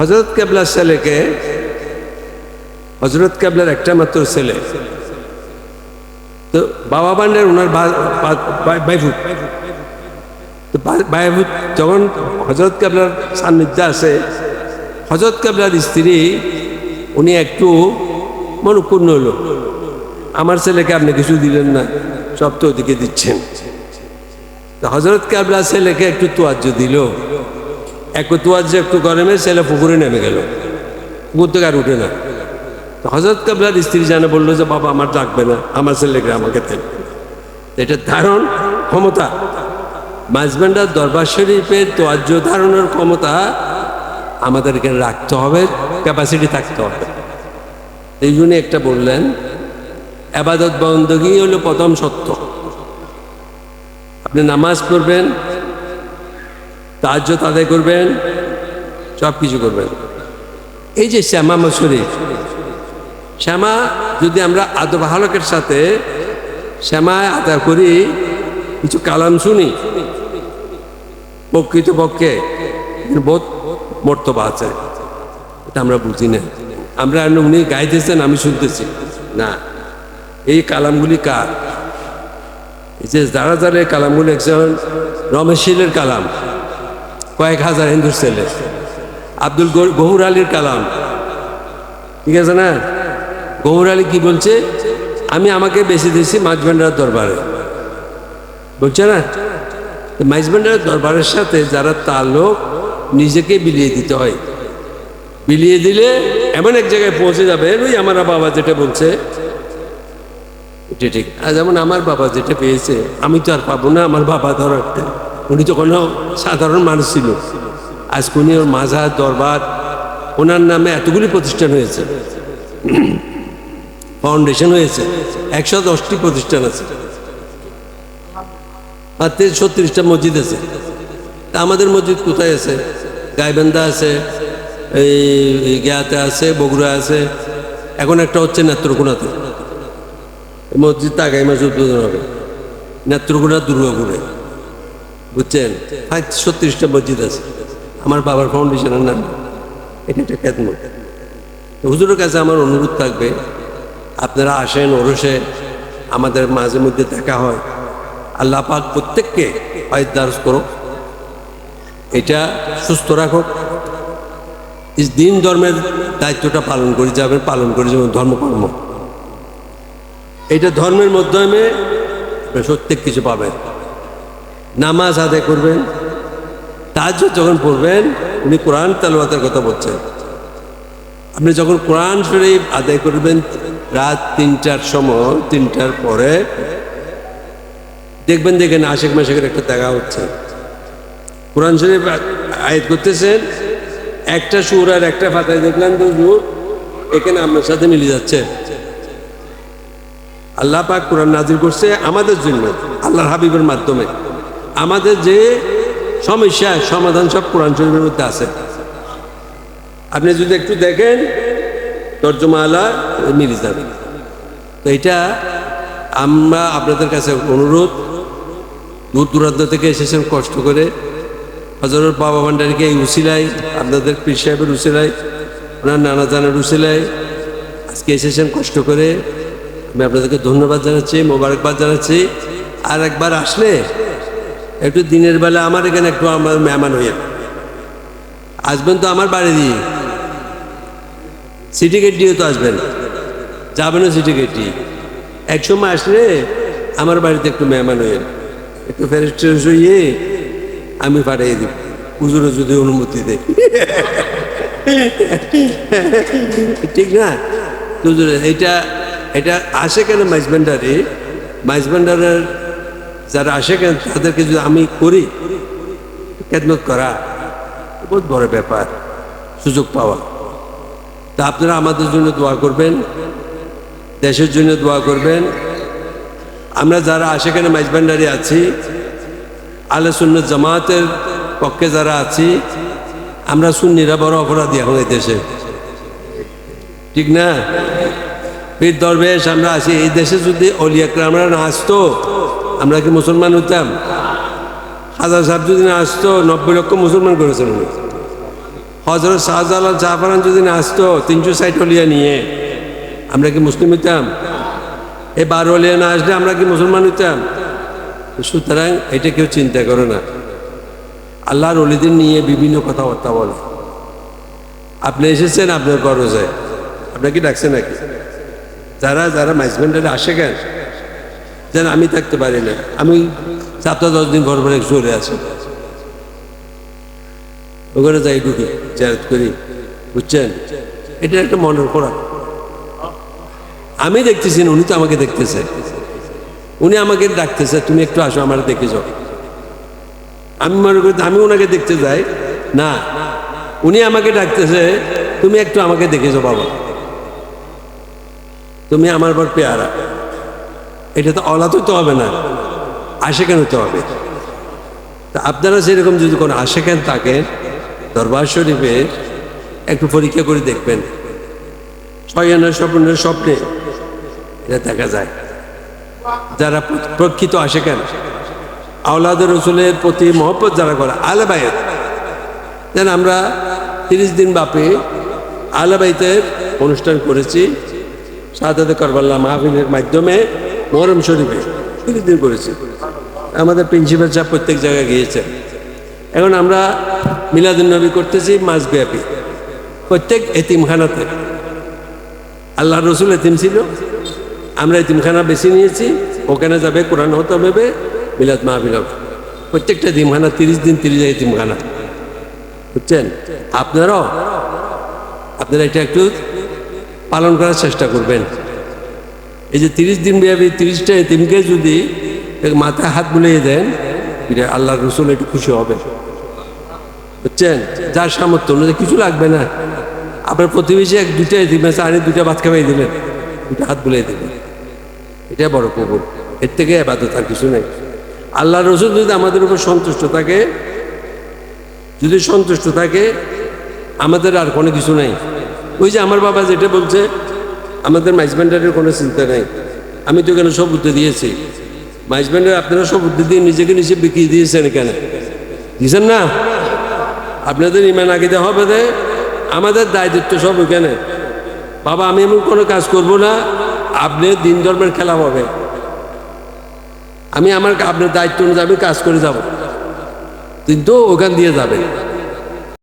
হজরত কেবলার ছেলেকে, হজরত কেবলার একটা মাত্র ছেলে। তো বাবা বান্ডের ওনার বাইফুট তো বাইফুট যখন হজরত কেবলার সান্নিধ্যে আছে হজরত কেবলার স্ত্রী, উনি একটু মনক্ষুণ্ণ হলো আমার ছেলেকে আপনি কিছু দিলেন না, সব তো ওদিকে দিচ্ছেন। তো হজরত কাবলা ছেলেকে একটু তোয়াজ্য দিল। এক তোয়াজ্য একটু গরমে ছেলে পুকুরে নেমে গেল। পুকুর থেকে আর উঠে না। তো হজরত কাবলার স্ত্রী জানে বলল যে, বাবা, আমার ডাকবে না। আমার ছেলেকে আমাকে দেন। এটা ধারণ ক্ষমতা। মাঝবান্ডার দরবার শরীফের তোয়াজ্য ধারণের ক্ষমতা আমাদেরকে রাখতে হবে ক্যাপাসিটি থাকতে হবে। এই জন্য একটা বললেন আবাদত বন্দগী হলো প্রথম সত্য। আপনি নামাজ পড়বেন তাজ্য আদায় করবেন সব কিছু করবেন। এই যে শ্যামা শরীফ শ্যামা যদি আমরা আদব হালকের সাথে শ্যামা আদায় করি, কিছু কালাম শুনি প্রকৃত পক্ষে বোধ মর্তবা আছে, এটা আমরা বুঝি না। আমরা উনি গাইতেছেন, আমি শুনতেছি। না, এই কালামগুলি কার? এই যে যারা যারা এই কালামগুলি একজন রমেশশীলের কালাম কয়েক হাজার হিন্দুর ছেলে। আব্দুল গহুর আলীর কালাম। ঠিক আছে না? গহুর আলী কি বলছে? আমি আমাকে বেশি দিয়েছি মাঝভান্ডার দরবারে। বলছে না? মাইজভান্ডার দরবারের সাথে যারা তালুক নিজেকে বিলিয়ে দিতে হয়। বিলিয়ে দিলে এমন এক জায়গায় পৌঁছে যাবে, ওই আমার বাবা যেটা বলছে। এটা ঠিক। আর যেমন আমার বাবা যেটা পেয়েছে, আমি তো আর পাবো না, আমার বাবা ধর উনি তো কোনো সাধারণ মানুষ ছিল আজকে উনি ওর মাঝার দরবার, ওনার নামে এতগুলি প্রতিষ্ঠান হয়েছে ফাউন্ডেশন হয়েছে, একশো দশটি প্রতিষ্ঠান আছে। আর ছত্রিশটা মসজিদ আছে। তা আমাদের মসজিদ কোথায় আছে? গাইবান্ধা আছে, এই গিয়াতে আছে, বগুড়া আছে, এখন একটা হচ্ছে নেত্রকোনাতে। মসজিদটা আগামী মাসে উদ্বোধন হবে। নেত্রকোনা দুর্গাপুরে। বুঝছেন? ছত্রিশটা মসজিদ আছে। আমার বাবার ফাউন্ডেশনের নাম। এটা একটা খ্যাতমত হুজুরের কাছে আমার অনুরোধ থাকবে, আপনারা আসেন, ওরসে আমাদের মাঝে মধ্যে দেখা হয়। আল্লাহ পাক প্রত্যেককে দারস করো এটা সুস্থ রাখো দিন ধর্মের দায়িত্বটা পালন করে যাবেন, পালন করে যাবেন ধর্মকর্ম এটা ধর্মের মাধ্যমে প্রত্যেক কিছু পাবেন। নামাজ আদায় করবেন তাজ যখন পড়বেন, উনি কোরআন তালুয়াতের কথা বলছেন। আপনি যখন কোরআন শরীফ আদায় করবেন রাত তিনটার সময়, তিনটার পরে, দেখবেন দেখেন আশেক মাসেকের একটা দেখা হচ্ছে। কোরআন শরীফ আয়াত করতেছেন, একটা সুর আর একটা ফাতায় দেখলাম তো সুর এখানে আপনার সাথে মিলে যাচ্ছে। আল্লাহ পাক কোরআন নাজির করছে আমাদের জন্য, আল্লাহর হাবিবের মাধ্যমে। আমাদের যে সমস্যা, সমাধান সব কোরআন শরীফের মধ্যে আছে। আপনি যদি একটু দেখেন তর্জমা আল্লাহ মিলে যাবে। তো এটা আমরা আপনাদের কাছে অনুরোধ দূর দূরান্ত থেকে এসেছেন কষ্ট করে। হজরত বাবা ভান্ডারিকে এই উসিলাই আপনাদের পীর সাহেবের উসিলাই ওনার নানা জানের উসিলাই আজকে এসেছেন কষ্ট করে। আমি আপনাদেরকে ধন্যবাদ জানাচ্ছি, মোবারকবাদ জানাচ্ছি। আর একবার আসলে একটু দিনের বেলা আমার এখানে একটু আমার মেহমান হইয়া। আসবেন তো আমার বাড়ি দিয়ে। সিটি গেট দিয়ে তো আসবেন। যাবেনও সিটি গেট দিয়ে। এক সময় আসলে আমার বাড়িতে একটু মেহমান হয়ে একটু ফেরেস টেরেস হইয়ে আমি পাঠিয়ে দিব। পুজোরে যদি অনুমতি দেয়। ঠিক না? এটা এটা আসে কেন মাইজবান্ডারে? মাইজবান্ডারের যারা আসে, তাদেরকে যদি আমি করি, খেদমত করা বহুত বড় ব্যাপার, সুযোগ পাওয়া। তা আপনারা আমাদের জন্য দোয়া করবেন, দেশের জন্য দোয়া করবেন। আমরা যারা আসে আশেখানে মাইজবান্ডারি আছি আলে শূন্য জামাতের পক্ষে যারা আছি, আমরা সুন্নিরা বড় অপরাধী এখন এই দেশে। ঠিক না? পীর দরবেশ, আমরা আছি, এই দেশে যদি অলিয়াকরা আমরা না আসতো আমরা কি মুসলমান হতাম হাজার সাহেব যদি না আসতো, নব্বই লক্ষ মুসলমান করেছেন উনি। হজরত শাহজালাল জাফরান যদি না আসতো, তিনশো ষাট হলিয়া নিয়ে, আমরা কি মুসলিম হতাম এই বারো না আসলে আমরা কি মুসলমান হইতাম? সুতরাং এটা কেউ চিন্তা করে না। আল্লাহর অলিদের নিয়ে বিভিন্ন কথাবার্তা বলে। আপনি এসেছেন, আপনার গরজে। আপনার কি ডাকছে নাকি? যারা যারা মাইজমেন্টারে আসে কেন? যেন আমি থাকতে পারি না। আমি সপ্তাহ দশ দিন পর পরে চলে আসি ওখানে যাই ঢুকি জায়াত করি, বুঝছেন? এটা একটা মনের খোরাক। আমি দেখতেছি উনি তো আমাকে দেখতেছে। উনি আমাকে ডাকতেছে, তুমি একটু আসো, আমার দেখে যাও। আমি মনে করি, আমি ওনাকে দেখতে যাই। না, উনি আমাকে ডাকতেছে, তুমি একটু আমাকে দেখে যাও, বাবা। তুমি আমার পর পেয়ারা। এটা তো অলাত তো হবে না। আসে কেন তো হবে। তা আপনারা সেরকম যদি কোনো আসে কেন থাকেন, দরবার শরীফের একটু পরীক্ষা করে দেখবেন। ছয়নের স্বপ্নের স্বপ্নে এটা দেখা যায়। যারা প্র- প্রকৃত আসে কেন আওলাদ রসুলের প্রতি মহব্বত যারা করে আলাবায়ত যেন আমরা তিরিশ দিন বাপে আলাবাইতের অনুষ্ঠান করেছি সাদাতে করবাল্লা মাহফিলের মাধ্যমে মহরম শরীফে। দিন করেছি আমাদের প্রিন্সিপাল সাহেব প্রত্যেক জায়গায় গিয়েছে এখন আমরা মিলাদুল নবী করতেছি মাসব্যাপী। প্রত্যেক এতিমখানাতে। আল্লাহ রসুল এতিম ছিল। আমরা এতিমখানা বেছে নিয়েছি। ওখানে যাবে, কোরআন হতে হবে, মিলাদ মাহফিল হবে। প্রত্যেকটা এতিমখানা তিরিশ দিন তিরিশ এতিমখানা। বুঝছেন? আপনারাও, আপনারা এটা একটু পালন করার চেষ্টা করবেন। এই যে তিরিশ দিন ব্যাপী তিরিশটা এতিমকে যদি মাথায় হাত বুলিয়ে দেন আল্লাহ রসুল একটু খুশি হবে। বুঝছেন? যার সামর্থ্য অনুযায়ী কিছু লাগবে না। আপনার প্রতিবেশী এক, দুইটা এতিম আছে, আরে দুইটা ভাত খাওয়াই দিলেন, দুইটা হাত বুলিয়ে দিলেন। এটা বড় কবুল। এর থেকে এবাদত আর কিছু নেই। আল্লাহ রসুল যদি আমাদের উপর সন্তুষ্ট থাকে, যদি সন্তুষ্ট থাকে, আমাদের আর কোনো কিছু নেই। ওই যে আমার বাবা যেটা বলছে আমাদের মাইজমেন্টারের কোনো চিন্তা নাই। আমি তো এখানে সব বুদ্ধি দিয়েছি। মাইজমেন্টার আপনারা সব বুদ্ধি দিয়ে নিজেকে নিজে বিক্রি দিয়েছেন এখানে। দিয়েছেন না? আপনাদের ইমান আগে দেওয়া হবে দে আমাদের দায়িত্ব সব ওইখানে বাবা, আমি এমন কোনো কাজ করব না। আপনি দিন ধর্মের খেলা হবে। আমি আমার, আপনার দায়িত্ব অনুযায়ী আমি কাজ করে যাব। কিন্তু ওখান দিয়ে যাবে